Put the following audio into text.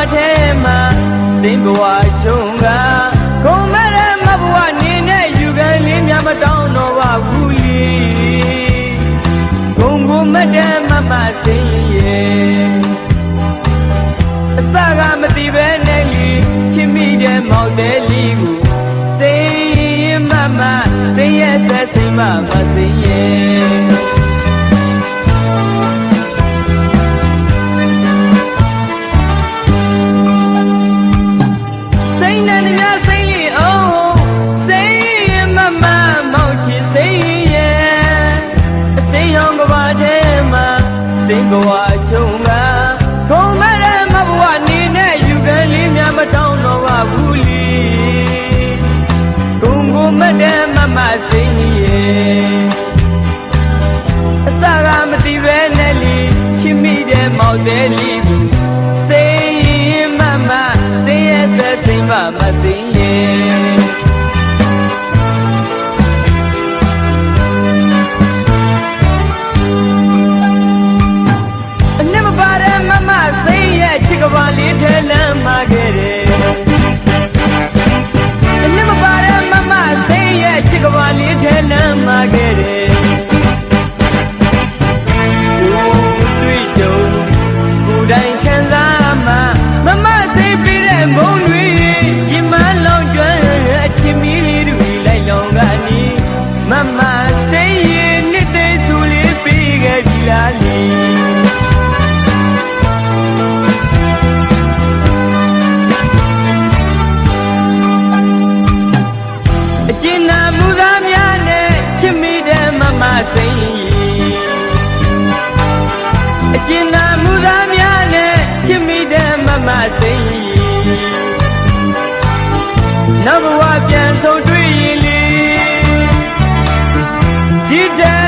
စိန်ရောင်ကဘာထဲမှာစိန်ဘဝချုံကခုံမဲ့တဲ့မဘဝနေနဲ့ယူခံလေးများမတောင်းတော့ပါဘူးလီဂုံကိုမတဲ့မမစိန်ရဲ့အစကမသိပဲနဲ့လီချစ်မိတဲ့မောင်တဲ့လီကိုစိန်မမစိန်ရဲ့သက်စိန်မမစိန်ရဲ့ စိတ်ဘဝချုံကခုံမဲ့တဲ့မဘဝနေနဲ့ယူကလေးများမတောင်းတော့ပါဘူးလီကုံကိုမတဲ့မမစိတ်ရဲ့အစကမသိပဲနဲ့လီချစ်မိတဲ့မောက်တဲ့လီဘူးစိတ်မမစိတ်ရဲ့သက်စိတ်မမစိတ်ရဲ့ မမစိန်အကျဉ်းနာမှုသားများနဲ့ချစ်မိတဲ့မမစိန်နောက်ဘဝပြန်ဆုံးတွေ့ရင်လေဒီတဲ့